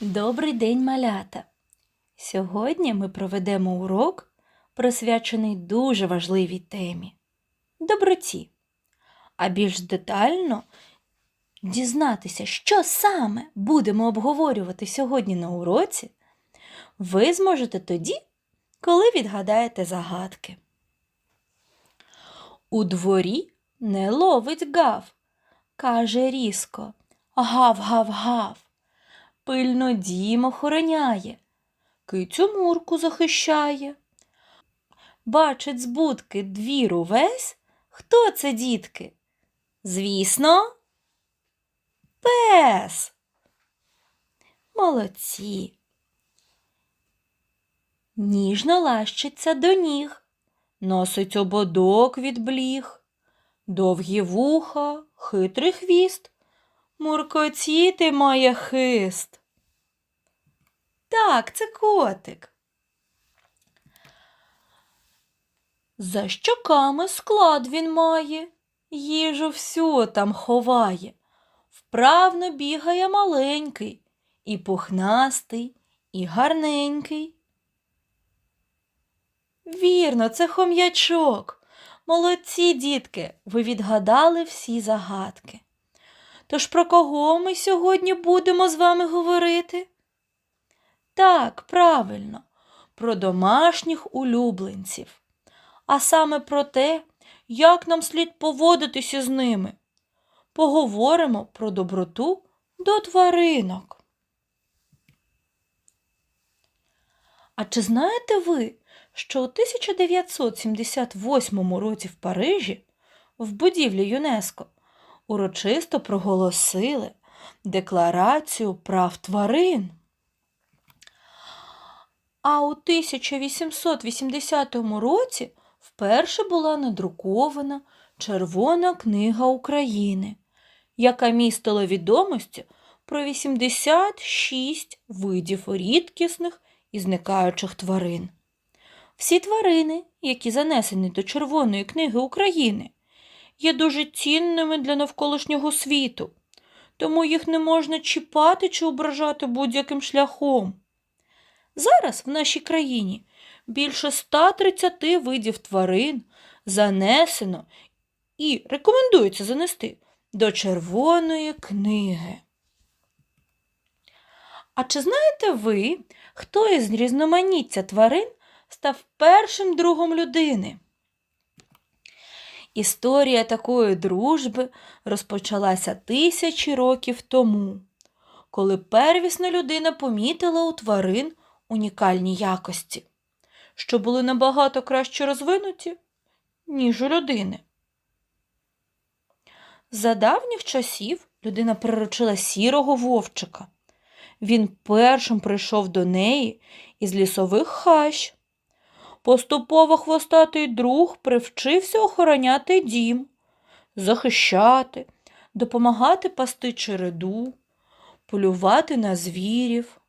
Добрий день, малята! Сьогодні ми проведемо урок, присвячений дуже важливій темі доброті. А більш детально дізнатися, що саме будемо обговорювати сьогодні на уроці, ви зможете тоді, коли відгадаєте загадки. У дворі не ловить гав, каже різко гав-гав-гав пильно дім охороняє, кицю мурку захищає. Бачить з будки двір увесь. Хто це, дітки? Звісно, пес. Молодці. Ніжно лащиться до ніг, носить ободок від бліг, довгі вуха, хитрий хвіст, муркотіти має хист. Так, це котик. За щоками склад він має, їжу всю там ховає. Вправно бігає маленький, і пухнастий, і гарненький. Вірно, це хом'ячок. Молодці, дітки, ви відгадали всі загадки. Тож про кого ми сьогодні будемо з вами говорити? Так, правильно, про домашніх улюбленців, а саме про те, як нам слід поводитися з ними. Поговоримо про доброту до тваринок. А чи знаєте ви, що у 1978 році в Парижі в будівлі ЮНЕСКО урочисто проголосили Декларацію прав тварин? А у 1880 році вперше була надрукована Червона книга України, яка містила відомості про 86 видів рідкісних і зникаючих тварин. Всі тварини, які занесені до Червоної книги України, є дуже цінними для навколишнього світу, тому їх не можна чіпати чи ображати будь-яким шляхом. Зараз в нашій країні більше 130 видів тварин занесено і рекомендується занести до Червоної книги. А чи знаєте ви, хто із різноманіття тварин став першим другом людини? Історія такої дружби розпочалася тисячі років тому, коли первісна людина помітила у тварин унікальні якості, що були набагато краще розвинуті, ніж у людини. За давніх часів людина приручила сірого вовчика. Він першим прийшов до неї із лісових хащ. Поступово хвостатий друг привчився охороняти дім, захищати, допомагати пасти череду, полювати на звірів.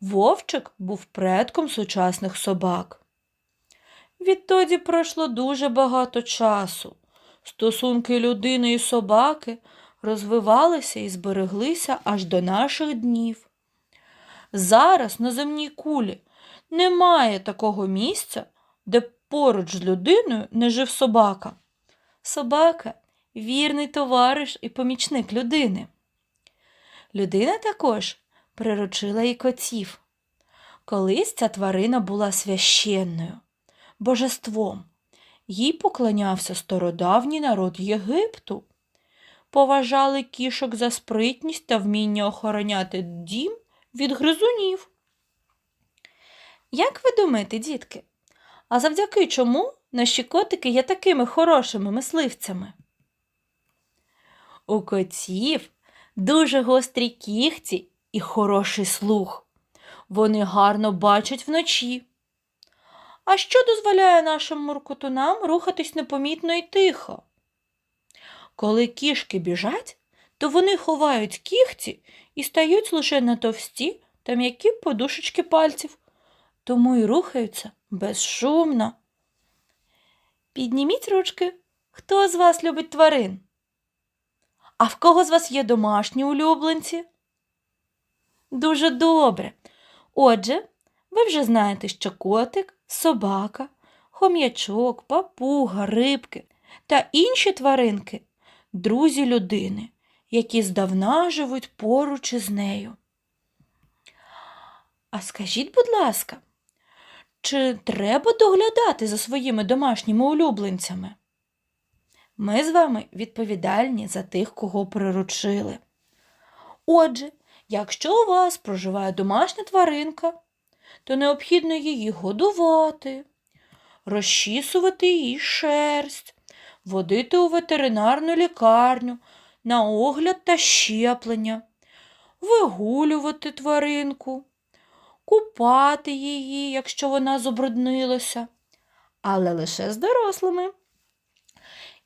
Вовчик був предком сучасних собак. Відтоді пройшло дуже багато часу. Стосунки людини і собаки розвивалися і збереглися аж до наших днів. Зараз на земній кулі немає такого місця, де поруч з людиною не жив собака. Собака вірний товариш і помічник людини. Людина також приручила і котів. Колись ця тварина була священною, божеством. Їй поклонявся стародавній народ Єгипту. Поважали кішок за спритність та вміння охороняти дім від гризунів. Як ви думаєте, дітки? А завдяки чому наші котики є такими хорошими мисливцями? У котів дуже гострі кігті і хороший слух. Вони гарно бачать вночі. А що дозволяє нашим муркотунам рухатись непомітно і тихо? Коли кішки біжать, то вони ховають кігті і стають лише на товсті та м'які подушечки пальців, тому й рухаються безшумно. Підніміть ручки, хто з вас любить тварин? А в кого з вас є домашні улюбленці? Дуже добре. Отже, ви вже знаєте, що котик, собака, хом'ячок, папуга, рибки та інші тваринки друзі людини, які здавна живуть поруч із нею. А скажіть, будь ласка, чи треба доглядати за своїми домашніми улюбленцями? Ми з вами відповідальні за тих, кого приручили. Отже, якщо у вас проживає домашня тваринка, то необхідно її годувати, розчісувати її шерсть, водити у ветеринарну лікарню на огляд та щеплення, вигулювати тваринку, купати її, якщо вона забруднилася, але лише з дорослими.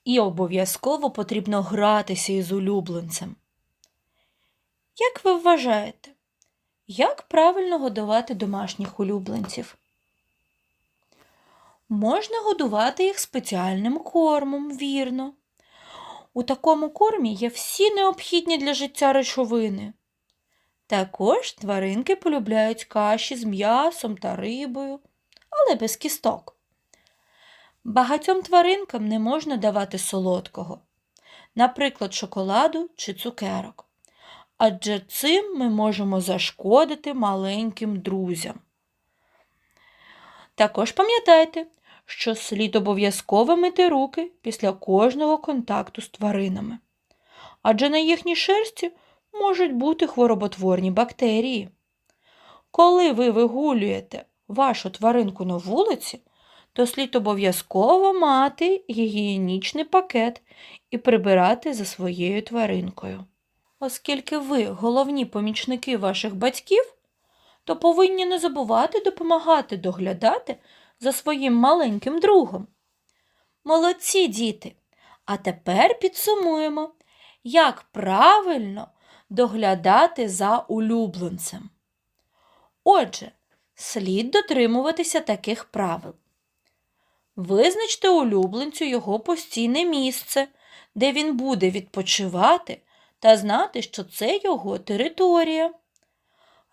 І обов'язково потрібно гратися із улюбленцем. Як ви вважаєте, як правильно годувати домашніх улюбленців? Можна годувати їх спеціальним кормом, вірно. У такому кормі є всі необхідні для життя речовини. Також тваринки полюбляють каші з м'ясом та рибою, але без кісток. Багатьом тваринкам не можна давати солодкого, наприклад, шоколаду чи цукерок. Адже цим ми можемо зашкодити маленьким друзям. Також пам'ятайте, що слід обов'язково мити руки після кожного контакту з тваринами, адже на їхній шерсті можуть бути хвороботворні бактерії. Коли ви вигулюєте вашу тваринку на вулиці, то слід обов'язково мати гігієнічний пакет і прибирати за своєю тваринкою. Оскільки ви головні помічники ваших батьків, то повинні не забувати допомагати доглядати за своїм маленьким другом. Молодці діти! А тепер підсумуємо, як правильно доглядати за улюбленцем. Отже, слід дотримуватися таких правил. Визначте улюбленцю його постійне місце, де він буде відпочивати та знати, що це його територія.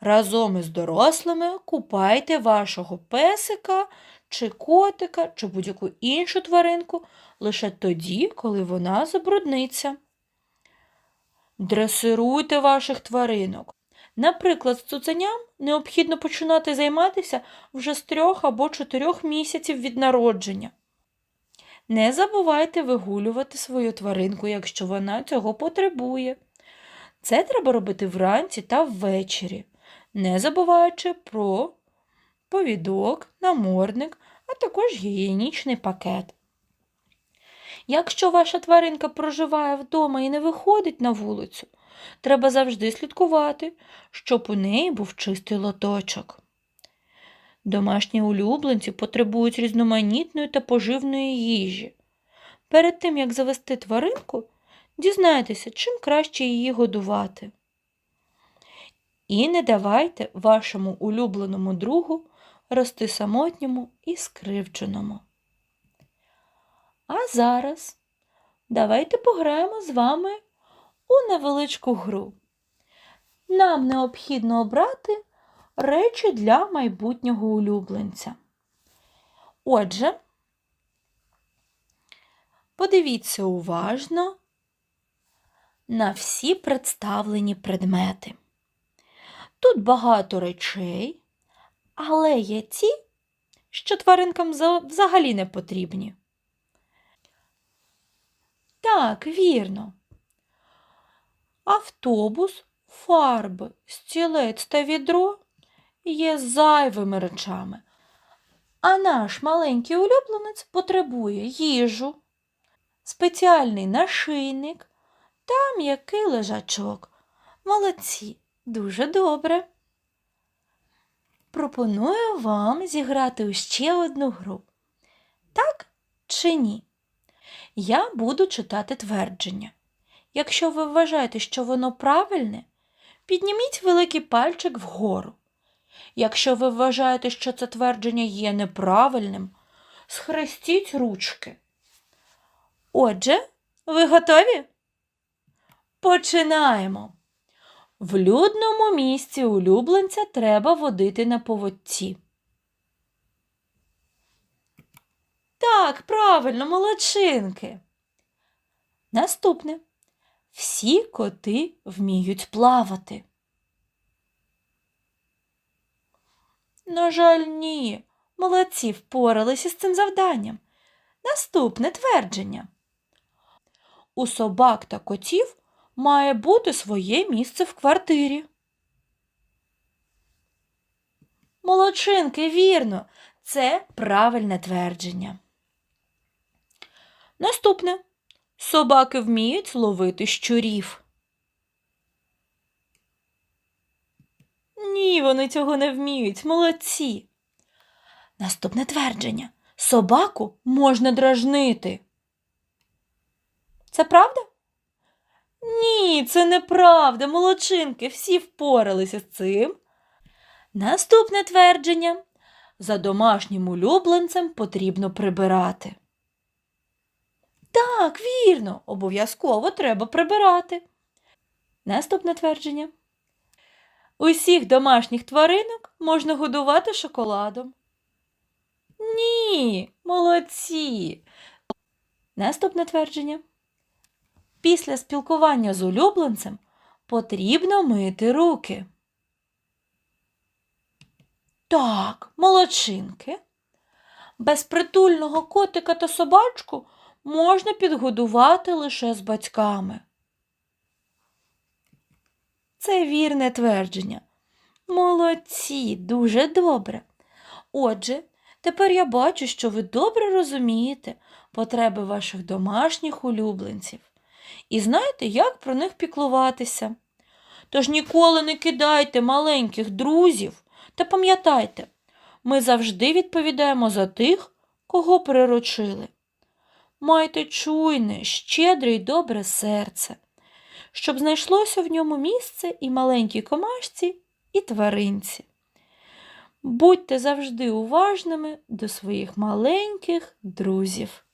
Разом із дорослими купайте вашого песика чи котика, чи будь-яку іншу тваринку лише тоді, коли вона забрудниться. Дресируйте ваших тваринок. Наприклад, з цуценям необхідно починати займатися вже з трьох або чотирьох місяців від народження. Не забувайте вигулювати свою тваринку, якщо вона цього потребує. Це треба робити вранці та ввечері, не забуваючи про повідок, намордник, а також гігієнічний пакет. Якщо ваша тваринка проживає вдома і не виходить на вулицю, треба завжди слідкувати, щоб у неї був чистий лоточок. Домашні улюбленці потребують різноманітної та поживної їжі. Перед тим, як завести тваринку, дізнайтеся, чим краще її годувати. І не давайте вашому улюбленому другу рости самотньому і скривдженому. А зараз давайте пограємо з вами у невеличку гру. Нам необхідно обрати речі для майбутнього улюбленця. Отже, подивіться уважно на всі представлені предмети. Тут багато речей, але є ті, що тваринкам взагалі не потрібні. Так, вірно. Автобус, фарби, стілець та відро є зайвими речами, а наш маленький улюбленець потребує їжу, спеціальний нашийник та м'який лежачок. Молодці, дуже добре. Пропоную вам зіграти у ще одну гру. Так чи ні? Я буду читати твердження. Якщо ви вважаєте, що воно правильне, підніміть великий пальчик вгору. Якщо ви вважаєте, що це твердження є неправильним, схрестіть ручки. Отже, ви готові? Починаємо. В людному місці улюбленця треба водити на поводці. Так, правильно, молодчинки. Наступне. Всі коти вміють плавати. На жаль, ні. Молодці впоралися з цим завданням. Наступне твердження. У собак та котів має бути своє місце в квартирі. Молодчинки, вірно, це правильне твердження. Наступне. Собаки вміють ловити щурів. Ні, вони цього не вміють. Молодці. Наступне твердження. Собаку можна дражнити. Це правда? Ні, це неправда. Молодчинки, всі впоралися з цим. Наступне твердження. За домашнім улюбленцем потрібно прибирати. Так, вірно, обов'язково треба прибирати. Наступне твердження. Усіх домашніх тваринок можна годувати шоколадом. Ні, молодці. Наступне твердження. Після спілкування з улюбленцем потрібно мити руки. Так, молодчинки. Безпритульного котика та собачку можна підгодувати лише з батьками. Це вірне твердження. Молодці, дуже добре. Отже, тепер я бачу, що ви добре розумієте потреби ваших домашніх улюбленців і знаєте, як про них піклуватися. Тож ніколи не кидайте маленьких друзів та пам'ятайте, ми завжди відповідаємо за тих, кого приручили. Майте чуйне, щедре й добре серце, щоб знайшлося в ньому місце і маленькій комашці, і тваринці. Будьте завжди уважними до своїх маленьких друзів.